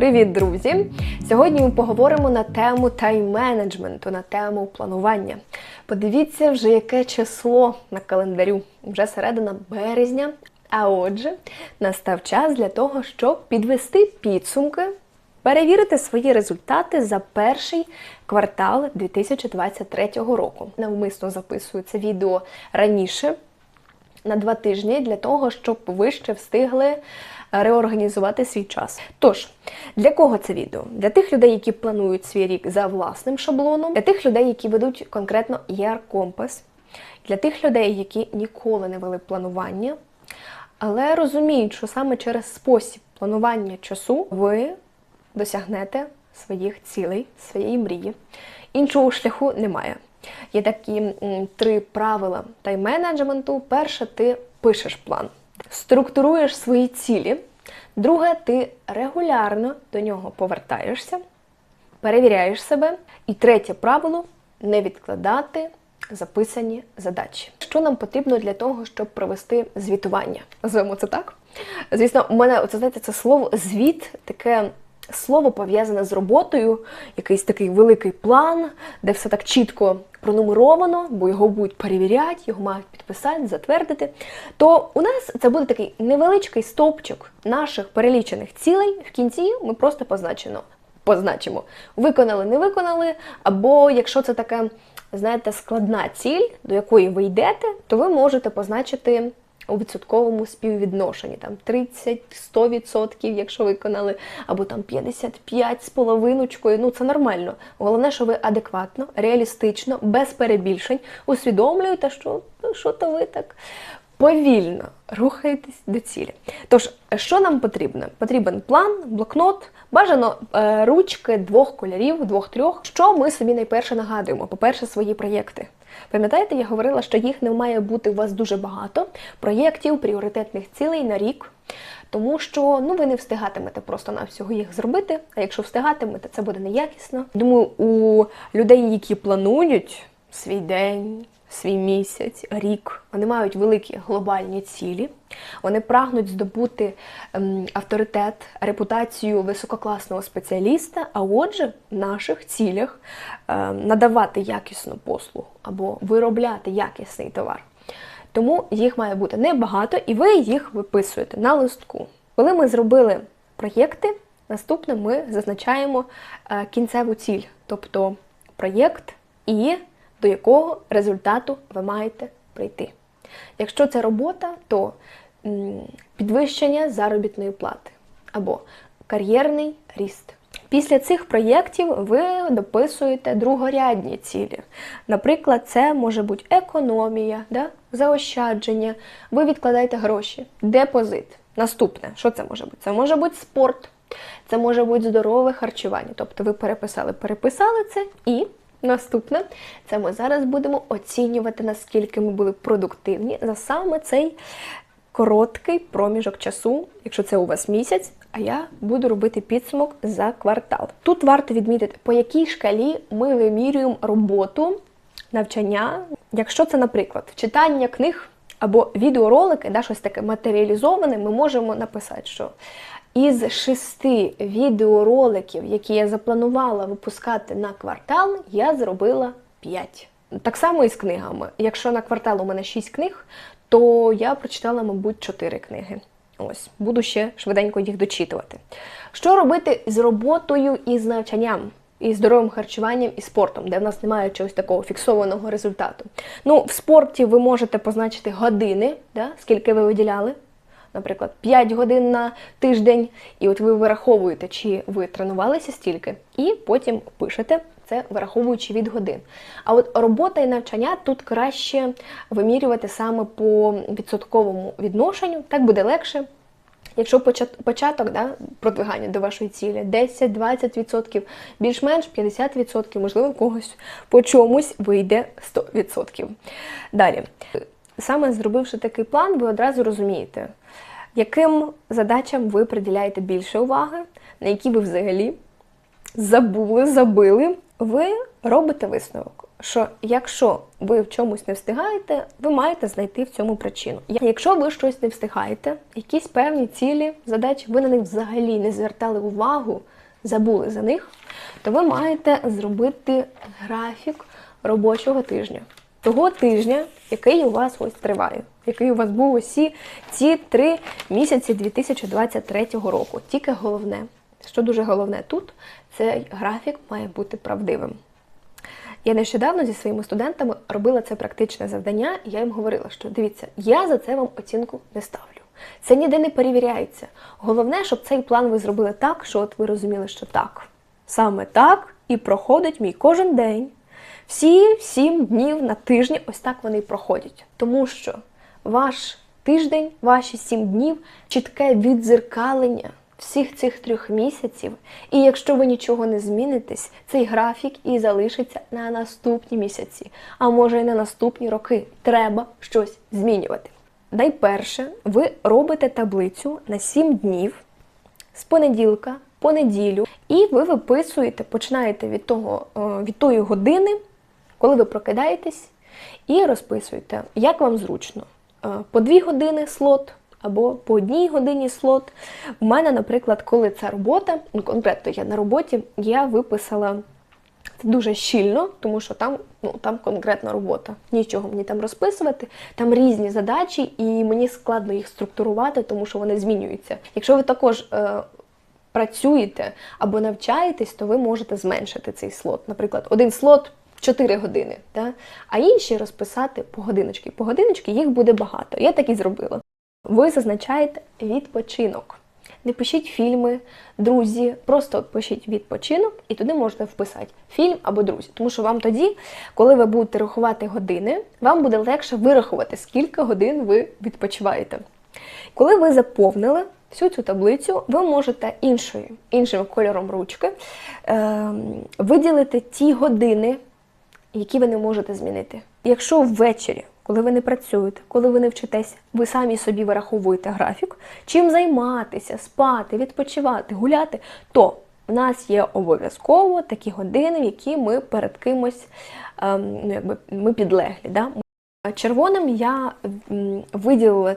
Привіт, друзі! Сьогодні ми поговоримо на тему тайм-менеджменту, на тему планування. Подивіться, вже яке число на календарю, вже середина березня. А отже, настав час для того, щоб підвести підсумки, перевірити свої результати за перший квартал 2023 року. Навмисно записую це відео раніше на два тижні для того, щоб ви ще встигли реорганізувати свій час. Тож, для кого це відео? Для тих людей, які планують свій рік за власним шаблоном, для тих людей, які ведуть конкретно ER-компас, для тих людей, які ніколи не вели планування, але розуміють, що саме через спосіб планування часу ви досягнете своїх цілей, своєї мрії. Іншого шляху немає. Є такі три правила тайм-менеджменту. Перше, ти пишеш план, структуруєш свої цілі. Друге, ти регулярно до нього повертаєшся, перевіряєш себе. І третє правило не відкладати записані задачі. Що нам потрібно для того, щоб провести звітування? Називаємо це так. Звісно, у мене оце знаєте, це слово звіт таке. Слово пов'язане з роботою, якийсь такий великий план, де все так чітко пронумеровано, бо його будуть перевіряти, його мають підписати, затвердити. То у нас це буде такий невеличкий стовпчик наших перелічених цілей. В кінці ми просто позначено, позначимо, виконали, не виконали, або якщо це така, знаєте, складна ціль, до якої ви йдете, то ви можете позначити у відсотковому співвідношенні, там 30-100%, якщо виконали, або там 55 з половиночкою. Ну це нормально. Головне, що ви адекватно, реалістично, без перебільшень усвідомлюєте, що ну, що то ви так повільно рухаєтесь до цілі. Тож, що нам потрібно? Потрібен план, блокнот, бажано е, ручки двох кольорів, двох-трьох. Що ми собі найперше нагадуємо? По-перше, свої проєкти. Пам'ятаєте, я говорила, що їх не має бути у вас дуже багато проєктів, пріоритетних цілей на рік, тому що ну, ви не встигатимете просто на всього їх зробити. А якщо встигатимете, це буде неякісно. Думаю, у людей, які планують свій день, свій місяць, рік, вони мають великі глобальні цілі. Вони прагнуть здобути ем, авторитет, репутацію висококласного спеціаліста, а отже, в наших цілях ем, надавати якісну послугу або виробляти якісний товар. Тому їх має бути небагато, і ви їх виписуєте на листку. Коли ми зробили проєкти, наступне ми зазначаємо е, кінцеву ціль, тобто проєкт і до якого результату ви маєте прийти. Якщо це робота, то підвищення заробітної плати або кар'єрний ріст. Після цих проєктів ви дописуєте другорядні цілі. Наприклад, це може бути економія, да? заощадження, ви відкладаєте гроші, депозит. Наступне, що це може бути? Це може бути спорт, це може бути здорове харчування. Тобто ви переписали, переписали це і Наступне, це ми зараз будемо оцінювати, наскільки ми були продуктивні за саме цей короткий проміжок часу, якщо це у вас місяць, а я буду робити підсумок за квартал. Тут варто відмітити, по якій шкалі ми вимірюємо роботу, навчання. Якщо це, наприклад, читання книг або відеоролики, да, щось таке матеріалізоване, ми можемо написати, що із шести відеороликів, які я запланувала випускати на квартал, я зробила 5. Так само і з книгами. Якщо на квартал у мене 6 книг, то я прочитала, мабуть, 4 книги. Ось, буду ще швиденько їх дочитувати. Що робити з роботою і з навчанням? І здоровим харчуванням і спортом, де в нас немає чогось такого фіксованого результату. Ну, в спорті ви можете позначити години, да, скільки ви виділяли наприклад, 5 годин на тиждень, і от ви вираховуєте, чи ви тренувалися стільки, і потім пишете це, вираховуючи від годин. А от робота і навчання тут краще вимірювати саме по відсотковому відношенню, так буде легше. Якщо початок да, продвигання до вашої цілі 10-20%, більш-менш 50%, можливо, когось по чомусь вийде 100%. Далі, саме зробивши такий план, ви одразу розумієте, яким задачам ви приділяєте більше уваги, на які ви взагалі забули, забили, ви робите висновок. що якщо ви в чомусь не встигаєте, ви маєте знайти в цьому причину. Якщо ви щось не встигаєте, якісь певні цілі, задачі, ви на них взагалі не звертали увагу, забули за них, то ви маєте зробити графік робочого тижня. Того тижня, який у вас ось триває, який у вас був усі ці три місяці 2023 року. Тільки головне, що дуже головне тут, цей графік має бути правдивим. Я нещодавно зі своїми студентами робила це практичне завдання, і я їм говорила, що дивіться, я за це вам оцінку не ставлю. Це ніде не перевіряється. Головне, щоб цей план ви зробили так, що от ви розуміли, що так. Саме так і проходить мій кожен день. Всі сім днів на тижні ось так вони проходять. Тому що ваш тиждень, ваші сім днів чітке віддзеркалення всіх цих трьох місяців. І якщо ви нічого не змінитесь, цей графік і залишиться на наступні місяці, а може й на наступні роки. Треба щось змінювати. Найперше, ви робите таблицю на 7 днів з понеділка по неділю, і ви виписуєте, починаєте від того, е, від тої години, коли ви прокидаєтесь, і розписуєте, як вам зручно. Е, По 2 години слот або по одній годині слот. У мене, наприклад, коли ця робота, ну конкретно я на роботі, я виписала це дуже щільно, тому що там ну, там конкретна робота. Нічого мені там розписувати. Там різні задачі, і мені складно їх структурувати, тому що вони змінюються. Якщо ви також е, працюєте або навчаєтесь, то ви можете зменшити цей слот. Наприклад, один слот 4 години, да? а інші розписати по годиночки. По годиночки їх буде багато. Я так і зробила. Ви зазначаєте відпочинок. Не пишіть фільми, друзі, просто пишіть відпочинок і туди можете вписати фільм або друзі. Тому що вам тоді, коли ви будете рахувати години, вам буде легше вирахувати, скільки годин ви відпочиваєте. Коли ви заповнили всю цю таблицю, ви можете іншою, іншим кольором ручки е, виділити ті години, які ви не можете змінити. Якщо ввечері коли ви не працюєте, коли ви не вчитеся, ви самі собі вираховуєте графік, чим займатися, спати, відпочивати, гуляти, то в нас є обов'язково такі години, в які ми перед кимось ем, ну, якби ми підлеглі. Да? Червоним я виділила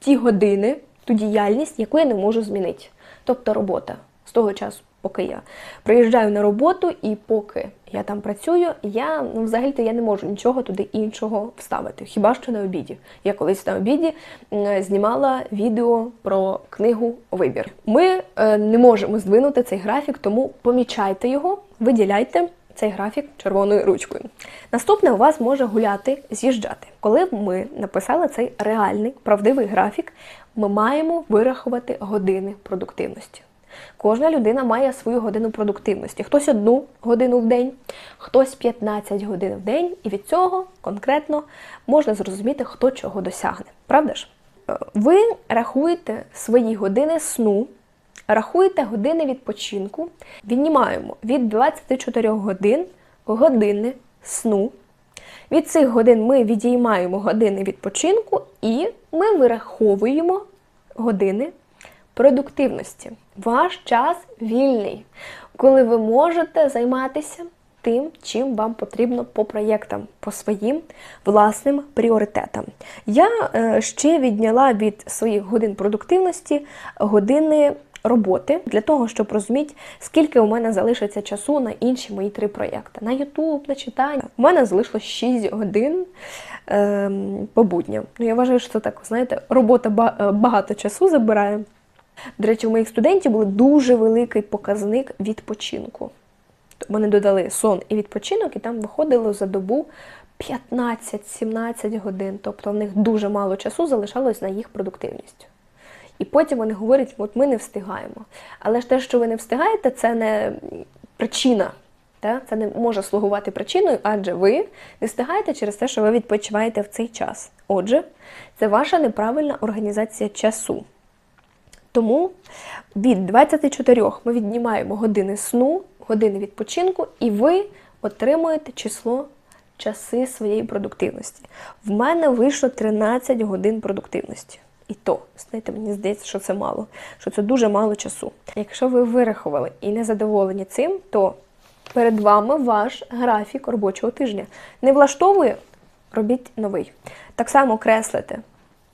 ті години, ту діяльність, яку я не можу змінити. Тобто робота з того часу поки я приїжджаю на роботу, і поки я там працюю, я ну, взагалі-то я не можу нічого туди іншого вставити. Хіба що на обіді? Я колись на обіді знімала відео про книгу Вибір. Ми е, не можемо здвинути цей графік, тому помічайте його, виділяйте. Цей графік червоною ручкою. Наступне у вас може гуляти, з'їжджати. Коли ми написали цей реальний правдивий графік, ми маємо вирахувати години продуктивності. Кожна людина має свою годину продуктивності. Хтось одну годину в день, хтось 15 годин в день, і від цього конкретно можна зрозуміти, хто чого досягне. Правда ж? Е, ви рахуєте свої години сну, рахуєте години відпочинку, віднімаємо від 24 годин години сну. Від цих годин ми відіймаємо години відпочинку і ми вираховуємо години продуктивності. Ваш час вільний, коли ви можете займатися тим, чим вам потрібно по проєктам, по своїм власним пріоритетам. Я е, ще відняла від своїх годин продуктивності години. Роботи для того, щоб розуміти, скільки у мене залишиться часу на інші мої три проєкти. На YouTube, на читання. У мене залишилось 6 годин е, по будням. Ну, Я вважаю, що це так, знаєте, робота е, багато часу забирає. До речі, у моїх студентів був дуже великий показник відпочинку. Вони додали сон і відпочинок, і там виходило за добу 15-17 годин. Тобто в них дуже мало часу залишалось на їх продуктивність. І потім вони говорять, от ми не встигаємо. Але ж те, що ви не встигаєте, це не причина. Це не може слугувати причиною, адже ви не встигаєте через те, що ви відпочиваєте в цей час. Отже, це ваша неправильна організація часу. Тому від 24 ми віднімаємо години сну, години відпочинку, і ви отримуєте число часи своєї продуктивності. В мене вийшло 13 годин продуктивності. І то, знаєте, мені здається, що це мало, що це дуже мало часу. Якщо ви вирахували і не задоволені цим, то Перед вами ваш графік робочого тижня. Не влаштовує, робіть новий. Так само креслите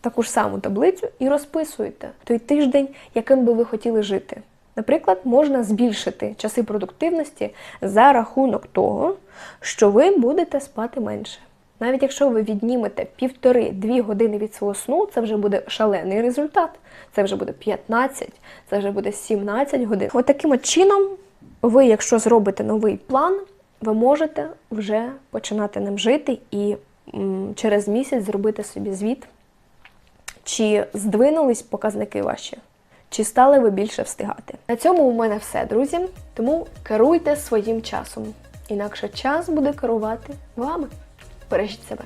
таку ж саму таблицю і розписуєте той тиждень, яким би ви хотіли жити. Наприклад, можна збільшити часи продуктивності за рахунок того, що ви будете спати менше. Навіть якщо ви віднімете півтори-дві години від свого сну, це вже буде шалений результат. Це вже буде 15, це вже буде 17 годин. От таким от чином, ви, якщо зробите новий план, ви можете вже починати ним жити і м, через місяць зробити собі звіт, чи здвинулись показники ваші, чи стали ви більше встигати. На цьому у мене все, друзі. Тому керуйте своїм часом. Інакше час буде керувати вами. Бережіть себе.